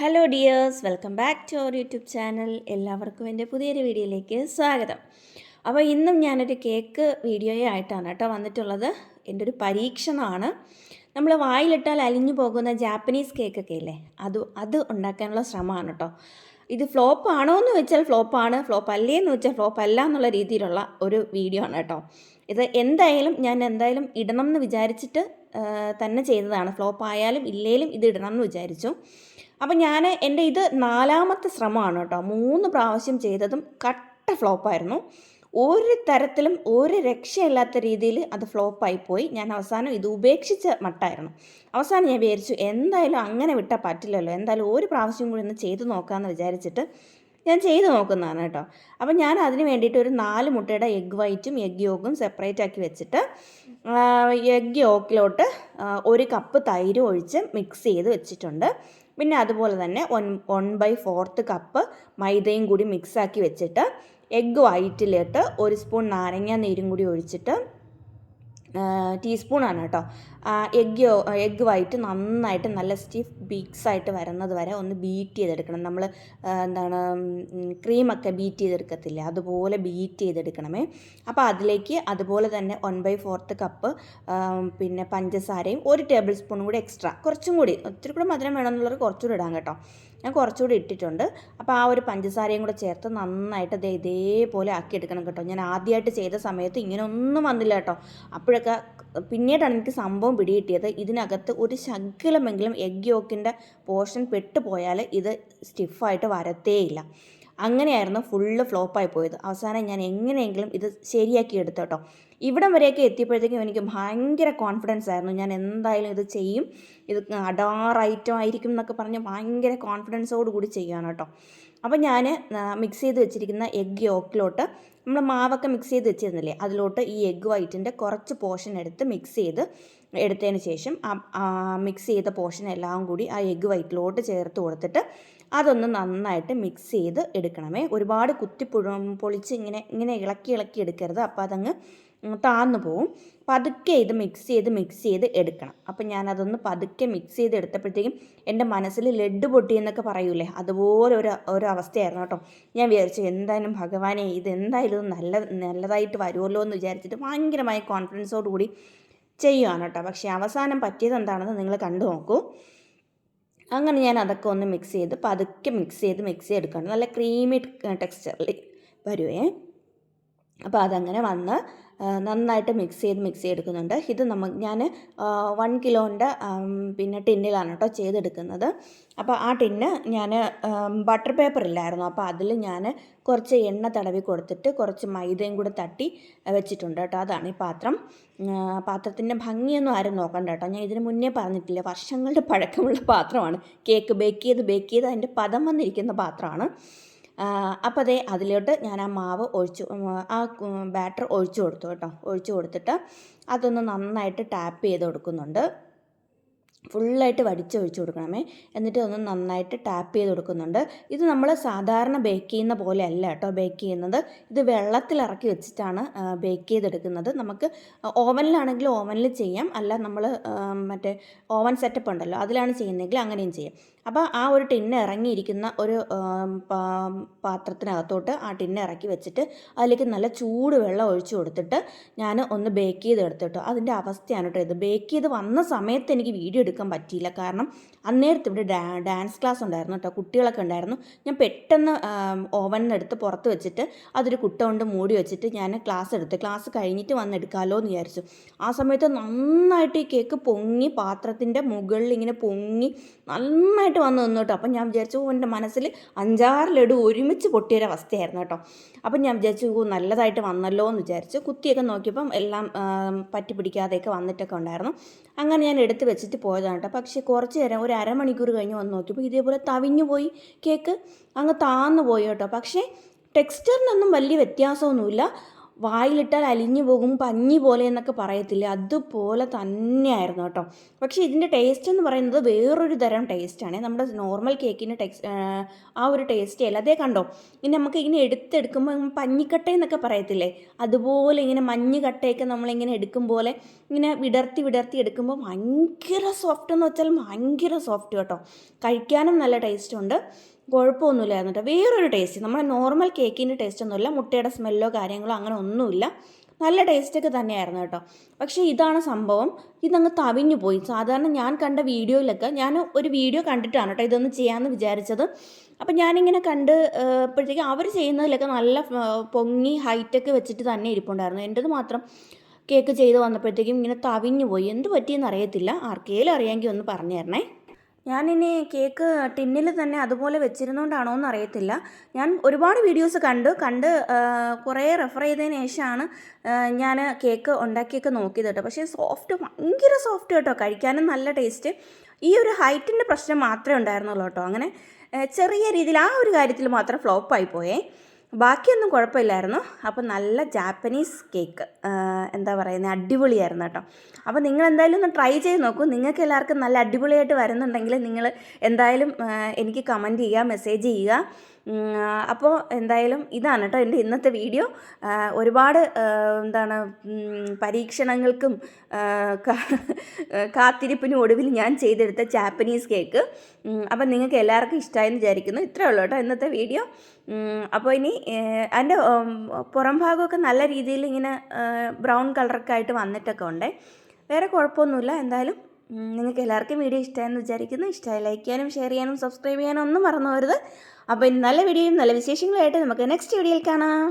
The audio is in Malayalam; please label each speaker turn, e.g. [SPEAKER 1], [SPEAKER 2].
[SPEAKER 1] Hello dears welcome back to our YouTube channel എല്ലാവർക്കും എന്റെ പുതിയൊരു വീഡിയോയിലേക്ക് സ്വാഗതം. അപ്പോൾ ഇന്നും ഞാനൊരു കേക്ക് വീഡിയോ ആയിട്ടാണ് കേട്ടോ വന്നിട്ടുള്ളത്. എന്റെ ഒരു പരീക്ഷണമാണ്. നമ്മൾ വായിലിട്ടാൽ അലിഞ്ഞു പോകുന്ന ജാപ്പനീസ് കേക്കൊക്കെ ഇല്ലേ? അത് അത് ഉണ്ടാക്കാനുള്ള ശ്രമമാണ് കേട്ടോ. ഇത് ഫ്ലോപ്പ് ആണോ എന്ന് വെച്ചാൽ ഫ്ലോപ്പാണ് ഫ്ലോപ്പ് അല്ലേ എന്ന് വെച്ചാൽ ഫ്ലോപ്പ് അല്ല എന്നുള്ള രീതിയിലുള്ള ഒരു വീഡിയോ ആണ് കേട്ടോ. ഇത് എന്തായാലും ഞാൻ എന്തായാലും ഇടണം എന്ന് വിചാരിച്ചിട്ട് തന്നെ ചെയ്തതാണ്. ഫ്ലോപ്പ് ആയാലും ഇല്ലേലും ഇത് ഇടണം എന്ന് വിചാരിച്ചു. അപ്പം ഞാൻ എന്റെ ഇത് നാലാമത്തെ ശ്രമമാണ് കേട്ടോ. മൂന്ന് പ്രാവശ്യം ചെയ്തതും കട്ട ഫ്ലോപ്പായിരുന്നു ഒരു തരത്തിലും ഒരു രക്ഷയില്ലാത്ത രീതിയിൽ അത് ഫ്ലോപ്പായി പോയി. ഞാൻ അവസാനം ഇത് ഉപേക്ഷിച്ച മട്ടായിരുന്നു. അവസാനം ഞാൻ വിചാരിച്ചു എന്തായാലും അങ്ങനെ വിട്ടാൽ പറ്റില്ലല്ലോ. എന്തായാലും ഒരു പ്രാവശ്യം കൂടി ഒന്ന് ചെയ്തു നോക്കാമെന്ന് വിചാരിച്ചിട്ട് ഞാൻ ചെയ്ത് നോക്കുന്നതാണ് കേട്ടോ. അപ്പം ഞാൻ അതിന് വേണ്ടിയിട്ട് ഒരു നാല് മുട്ടയുടെ എഗ് വൈറ്റും എഗ് യോഗും സെപ്പറേറ്റ് ആക്കി വെച്ചിട്ട് എഗ് യോക്കിലോട്ട് ഒരു കപ്പ് തൈര് ഒഴിച്ച് മിക്സ് ചെയ്ത് വെച്ചിട്ടുണ്ട്. പിന്നെ അതുപോലെ തന്നെ one one by fourth cup മൈദയും കൂടി മിക്സാക്കി വെച്ചിട്ട് എഗ് വൈറ്റിലിട്ട് ഒരു സ്പൂൺ നാരങ്ങ നീരും കൂടി ഒഴിച്ചിട്ട് ടീസ്പൂണാണ് കേട്ടോ. എഗ്ഗ് എഗ്ഗ് വൈറ്റ് നന്നായിട്ട് നല്ല സ്റ്റിഫ് ബീക്സ് ആയിട്ട് വരുന്നത് വരെ ഒന്ന് ബീറ്റ് ചെയ്തെടുക്കണം. നമ്മൾ എന്താണ് ക്രീമൊക്കെ ബീറ്റ് ചെയ്തെടുക്കത്തില്ല? അതുപോലെ ബീറ്റ് ചെയ്തെടുക്കണമേ. അപ്പോൾ അതിലേക്ക് അതുപോലെ തന്നെ വൺ ബൈ ഫോർത്ത് കപ്പ് പിന്നെ പഞ്ചസാരയും ഒരു ടേബിൾ സ്പൂൺ കൂടി എക്സ്ട്രാ കുറച്ചും കൂടി. ഒത്തിരി കൂടെ മധുരം വേണമെന്നുള്ളവർ കുറച്ചുകൂടി ഇടാം കേട്ടോ. ഞാൻ കുറച്ചുകൂടി ഇട്ടിട്ടുണ്ട്. അപ്പോൾ ആ ഒരു പഞ്ചസാരയും കൂടെ ചേർത്ത് നന്നായിട്ട് ദേ ഇതേപോലെ ആക്കി എടുക്കണം കേട്ടോ. ഞാൻ ആദ്യമായിട്ട് ചെയ്ത സമയത്ത് ഇങ്ങനെ ഒന്നും വന്നില്ല കേട്ടോ. അപ്പോഴൊക്കെ പിന്നീടാണ് എനിക്ക് സംഭവം പിടികിട്ടിയത്. ഇതിനകത്ത് ഒരു ശകലമെങ്കിലും എഗ് യോക്കിന്റെ പോർഷൻ പെട്ടുപോയാൽ ഇത് സ്റ്റിഫായിട്ട് വരത്തേയില്ല. അങ്ങനെയായിരുന്നു ഫുള്ള് ഫ്ലോപ്പായി പോയത്. അവസാനം ഞാൻ എങ്ങനെയെങ്കിലും ഇത് ശരിയാക്കി എടുത്തു കേട്ടോ. ഇവിടം വരെയൊക്കെ എത്തിയപ്പോഴത്തേക്കും എനിക്ക് ഭയങ്കര കോൺഫിഡൻസ് ആയിരുന്നു. ഞാൻ എന്തായാലും ഇത് ചെയ്യും. ഇത് അഡാർ ഐറ്റം ആയിരിക്കും എന്നൊക്കെ പറഞ്ഞ് ഭയങ്കര കോൺഫിഡൻസോട് കൂടി ചെയ്യുകയാണ് കേട്ടോ. അപ്പോൾ ഞാൻ മിക്സ് ചെയ്ത് വെച്ചിരിക്കുന്ന എഗ്ഗ് യോക്കിലോട്ട് നമ്മൾ മാവൊക്കെ മിക്സ് ചെയ്ത് വെച്ചിരുന്നില്ലേ? അതിലോട്ട് ഈ എഗ്ഗ് വൈറ്റിന്റെ കുറച്ച് പോർഷൻ എടുത്ത് മിക്സ് ചെയ്ത് എടുത്തതിന് ശേഷം മിക്സ് ചെയ്ത പോർഷൻ എല്ലാം കൂടി ആ എഗ്ഗ് വൈറ്റിലോട്ട് ചേർത്ത് കൊടുത്തിട്ട് അതൊന്ന് നന്നായിട്ട് മിക്സ് ചെയ്ത് എടുക്കണമേ. ഒരുപാട് കുത്തി പൊളിച്ച് ഇങ്ങനെ ഇങ്ങനെ ഇളക്കി ഇളക്കി എടുക്കരുത്. അപ്പോൾ അതങ്ങ് താന്നു പോവും. പതുക്കെ ഇത് മിക്സ് ചെയ്ത് മിക്സ് ചെയ്ത് എടുക്കണം. അപ്പം ഞാനതൊന്ന് പതുക്കെ മിക്സ് ചെയ്ത് എടുത്തപ്പോഴത്തേക്കും എന്റെ മനസ്സിൽ ലഡ് പൊട്ടി എന്നൊക്കെ പറയൂലേ? അതുപോലെ ഒരു ഒരു അവസ്ഥയായിരുന്നു കേട്ടോ. ഞാൻ വിചാരിച്ചു എന്തായാലും ഭഗവാനെ ഇത് എന്തായാലും നല്ല നല്ലതായിട്ട് വരുമല്ലോ എന്ന് വിചാരിച്ചിട്ട് ഭയങ്കരമായ കോൺഫിഡൻസോടുകൂടി ചെയ്യുകയാണ് കേട്ടോ. പക്ഷേ അവസാനം പറ്റിയത് എന്താണെന്ന് നിങ്ങൾ കണ്ടു നോക്കൂ. അങ്ങനെ ഞാൻ അതൊക്കെ ഒന്ന് മിക്സ് ചെയ്ത് പതുക്കെ മിക്സ് ചെയ്ത് മിക്സ് ചെയ്തെടുക്കണം നല്ല ക്രീമി ടെക്സ്ചറിൽ വരുവേ. അപ്പോൾ അതങ്ങനെ വന്ന് നന്നായിട്ട് മിക്സ് ചെയ്ത് മിക്സ് ചെയ്തെടുക്കുന്നുണ്ട്. ഇത് നമ്മ ഞാൻ വൺ കിലോന്റെ പിന്നെ ടിന്നിലാണ് കേട്ടോ ചെയ്തെടുക്കുന്നത്. അപ്പോൾ ആ ടിന്ന് ഞാൻ ബട്ടർ പേപ്പർ ഇല്ലായിരുന്നു. അപ്പോൾ അതിൽ ഞാൻ കുറച്ച് എണ്ണ തടവി കൊടുത്തിട്ട് കുറച്ച് മൈദയും കൂടെ തട്ടി വെച്ചിട്ടുണ്ട് കേട്ടോ അതാണ് ഈ പാത്രം. പാത്രത്തിന്റെ ഭംഗിയൊന്നും ആരും നോക്കണ്ട കേട്ടോ ഞാൻ ഇതിന് മുന്നേ പറഞ്ഞിട്ടില്ല വർഷങ്ങളുടെ പഴക്കമുള്ള പാത്രമാണ്. കേക്ക് ബേക്ക് ചെയ്ത് ബേക്ക് ചെയ്ത് അതിന്റെ പദം വന്നിരിക്കുന്ന പാത്രമാണ്. അപ്പോൾ അതേ അതിലോട്ട് ഞാൻ ആ മാവ് ഒഴിച്ചു ആ ബാറ്റർ ഒഴിച്ചു കൊടുത്തു കേട്ടോ. ഒഴിച്ചു കൊടുത്തിട്ട് അതൊന്ന് നന്നായിട്ട് ടാപ്പ് ചെയ്ത് കൊടുക്കുന്നുണ്ട്. ഫുള്ളായിട്ട് വടിച്ചൊഴിച്ച് കൊടുക്കണമേ. എന്നിട്ട് ഒന്ന് നന്നായിട്ട് ടാപ്പ് ചെയ്ത് കൊടുക്കുന്നുണ്ട്. ഇത് നമ്മൾ സാധാരണ ബേക്ക് ചെയ്യുന്ന പോലെ അല്ല കേട്ടോ ബേക്ക് ചെയ്യുന്നത്. ഇത് വെള്ളത്തിൽ ഇറക്കി വെച്ചിട്ടാണ് ബേക്ക് ചെയ്തെടുക്കുന്നത്. നമുക്ക് ഓവനിലാണെങ്കിൽ ഓവനിൽ ചെയ്യാം. അല്ല നമ്മൾ മറ്റേ ഓവൻ സെറ്റപ്പ് ഉണ്ടല്ലോ അതിലാണ് ചെയ്യുന്നതെങ്കിൽ അങ്ങനെയും ചെയ്യാം. അപ്പോൾ ആ ഒരു ടിന്ന് ഇറങ്ങിയിരിക്കുന്ന ഒരു പാത്രത്തിനകത്തോട്ട് ആ ടിന്ന് ഇറക്കി വെച്ചിട്ട് അതിലേക്ക് നല്ല ചൂട് വെള്ളം ഒഴിച്ചു കൊടുത്തിട്ട് ഞാൻ ഒന്ന് ബേക്ക് ചെയ്ത് എടുത്തിട്ടോ അതിന്റെ അവസ്ഥയാണ് കേട്ടോ ഇത്. ബേക്ക് ചെയ്ത് വന്ന സമയത്ത് എനിക്ക് വീഡിയോ എടുക്കാൻ പറ്റിയില്ല. കാരണം അന്നേരത്ത് ഇവിടെ ഡാൻസ് ക്ലാസ് ഉണ്ടായിരുന്നു കേട്ടോ. കുട്ടികളൊക്കെ ഉണ്ടായിരുന്നു. ഞാൻ പെട്ടെന്ന് ഓവനിൽ പുറത്ത് വെച്ചിട്ട് അതൊരു കുട്ട കൊണ്ട് മൂടി വെച്ചിട്ട് ഞാൻ ക്ലാസ് എടുത്ത് ക്ലാസ് കഴിഞ്ഞിട്ട് വന്ന് എടുക്കാമല്ലോ എന്ന് വിചാരിച്ചു. ആ സമയത്ത് നന്നായിട്ട് ഈ കേക്ക് പൊങ്ങി പാത്രത്തിന്റെ മുകളിൽ ഇങ്ങനെ പൊങ്ങി നന്നായിട്ട് വന്ന് നിന്നു കേട്ടോ. അപ്പം ഞാൻ വിചാരിച്ചു "ഓ, എന്റെ മനസ്സിൽ അഞ്ചാറ് ലഡു ഒരുമിച്ച് പൊട്ടിയൊരവസ്ഥയായിരുന്നു കേട്ടോ. അപ്പം ഞാൻ വിചാരിച്ചു "ഓ, നല്ലതായിട്ട് വന്നല്ലോ എന്ന് വിചാരിച്ചു. കുത്തിയൊക്കെ നോക്കിയപ്പം എല്ലാം പറ്റി പിടിക്കാതെയൊക്കെ വന്നിട്ടൊക്കെ ഉണ്ടായിരുന്നു. അങ്ങനെ ഞാൻ എടുത്ത് വെച്ചിട്ട് പോയതാണ് കേട്ടോ പക്ഷേ കുറച്ച് നേരം ഒരു അരമണിക്കൂർ കഴിഞ്ഞ് വന്ന് നോക്കിയപ്പോൾ ഇതേപോലെ തവിഞ്ഞു പോയി കേക്ക് അങ്ങ് താന്നു പോയി കേട്ടോ. പക്ഷേ ടെക്സ്ചറിനൊന്നും വലിയ വ്യത്യാസമൊന്നുമില്ല. വായിലിട്ടാൽ അലിഞ്ഞു പോകും പഞ്ഞി പോലെ എന്നൊക്കെ പറയത്തില്ലേ. അതുപോലെ തന്നെയായിരുന്നു കേട്ടോ. പക്ഷേ ഇതിന്റെ ടേസ്റ്റ് എന്ന് പറയുന്നത് വേറൊരു തരം ടേസ്റ്റാണ് നമ്മുടെ നോർമൽ കേക്കിന്റെ ടെക്സ് ആ ഒരു ടേസ്റ്റ് അല്ല. അതേ കണ്ടോ? ഇനി നമുക്ക് ഇങ്ങനെ എടുത്തെടുക്കുമ്പോൾ പഞ്ഞിക്കട്ട എന്നൊക്കെ പറയത്തില്ലേ? അതുപോലെ ഇങ്ങനെ മഞ്ഞ് കട്ടയൊക്കെ നമ്മളിങ്ങനെ എടുക്കും പോലെ ഇങ്ങനെ വിടർത്തി വിടർത്തി എടുക്കുമ്പോൾ ഭയങ്കര സോഫ്റ്റ് എന്ന് വെച്ചാൽ ഭയങ്കര സോഫ്റ്റ് കേട്ടോ. കഴിക്കാനും നല്ല ടേസ്റ്റ് ഉണ്ട്. കുഴപ്പമൊന്നുമില്ലായിരുന്നു കേട്ടോ വേറൊരു ടേസ്റ്റ് നമ്മുടെ നോർമൽ കേക്കിന്റെ ടേസ്റ്റ് ഒന്നുമില്ല. മുട്ടയുടെ സ്മെല്ലോ കാര്യങ്ങളോ അങ്ങനെ ഒന്നുമില്ല. നല്ല ടേസ്റ്റൊക്കെ തന്നെയായിരുന്നു കേട്ടോ. പക്ഷേ ഇതാണ് സംഭവം. ഇതങ്ങ് തവിഞ്ഞു പോയി. സാധാരണ ഞാൻ കണ്ട വീഡിയോയിലൊക്കെ ഞാൻ ഒരു വീഡിയോ കണ്ടിട്ടാണ് കേട്ടോ ഇതൊന്ന് ചെയ്യാമെന്ന് വിചാരിച്ചത്. അപ്പം ഞാനിങ്ങനെ കണ്ട് അപ്പോഴത്തേക്ക് അവർ ചെയ്യുന്നതിലൊക്കെ നല്ല പൊങ്ങി ഹൈറ്റൊക്കെ വെച്ചിട്ട് തന്നെ ഇരിപ്പുണ്ടായിരുന്നു. എന്റെത് മാത്രം കേക്ക് ചെയ്ത് വന്നപ്പോഴത്തേക്കും ഇങ്ങനെ തവിഞ്ഞു പോയി. എന്ത് പറ്റിയെന്ന് അറിയത്തില്ല. ആർക്കെങ്കിലും അറിയാമെങ്കിൽ ഒന്ന് പറഞ്ഞു തരണേ. ഞാനിനി കേക്ക് ടിന്നിൽ തന്നെ അതുപോലെ വെച്ചിരുന്നുകൊണ്ടാണോ എന്ന് അറിയത്തില്ല ഞാൻ ഒരുപാട് വീഡിയോസ് കണ്ടു. കണ്ട് കുറേ റെഫർ ചെയ്തതിന് ശേഷമാണ് ഞാൻ കേക്ക് ഉണ്ടാക്കിയൊക്കെ നോക്കിയത് കേട്ടോ. പക്ഷേ സോഫ്റ്റ് ഭയങ്കര സോഫ്റ്റ് കേട്ടോ. കഴിക്കാനും നല്ല ടേസ്റ്റ്. ഈ ഒരു ഹൈറ്റിന്റെ പ്രശ്നം മാത്രമേ ഉണ്ടായിരുന്നുള്ളൂ കേട്ടോ. അങ്ങനെ ചെറിയ രീതിയിൽ ആ ഒരു കാര്യത്തിൽ മാത്രം ഫ്ലോപ്പായി പോയേ. ബാക്കിയൊന്നും കുഴപ്പമില്ലായിരുന്നു. അപ്പോൾ നല്ല ജാപ്പനീസ് കേക്ക് എന്താ പറയുന്നത് അടിപൊളിയായിരുന്നു കേട്ടോ. അപ്പോൾ നിങ്ങൾ എന്തായാലും ഒന്ന് ട്രൈ ചെയ്ത് നോക്കൂ. നിങ്ങൾക്ക് എല്ലാവർക്കും നല്ല അടിപൊളിയായിട്ട് വരുന്നുണ്ടെങ്കിൽ നിങ്ങൾ എന്തായാലും എനിക്ക് കമന്റ് ചെയ്യുക മെസ്സേജ് ചെയ്യുക. അപ്പോൾ എന്തായാലും ഇതാണ് കേട്ടോ എന്റെ ഇന്നത്തെ വീഡിയോ ഒരുപാട് എന്താണ് പരീക്ഷണങ്ങൾക്കും കാത്തിരിപ്പിനും ഒടുവിൽ ഞാൻ ചെയ്തെടുത്ത ജാപ്പനീസ് കേക്ക് അപ്പം നിങ്ങൾക്ക് എല്ലാവർക്കും ഇഷ്ടമായെന്ന് വിചാരിക്കുന്നു. ഇത്രയേ ഉള്ളൂ കേട്ടോ ഇന്നത്തെ വീഡിയോ അപ്പോൾ ഇനി അതിന്റെ പുറം ഭാഗമൊക്കെ നല്ല രീതിയിൽ ഇങ്ങനെ ബ്രൗൺ കളറൊക്കെ ആയിട്ട് വന്നിട്ടൊക്കെ ഉണ്ട്. വേറെ കുഴപ്പമൊന്നുമില്ല. എന്തായാലും നിങ്ങൾക്ക് എല്ലാവർക്കും വീഡിയോ ഇഷ്ടമായെന്ന് വിചാരിക്കുന്നു. ഇഷ്ടമായി ലൈക്ക് ചെയ്യാനും ഷെയർ ചെയ്യാനും സബ്സ്ക്രൈബ് ചെയ്യാനും ഒന്നും മറന്നു പോരുത് അപ്പോൾ ഇനി നല്ല വീഡിയോയും നല്ല വിശേഷങ്ങളുമായിട്ട് നമുക്ക് നെക്സ്റ്റ് വീഡിയോയിൽ കാണാം.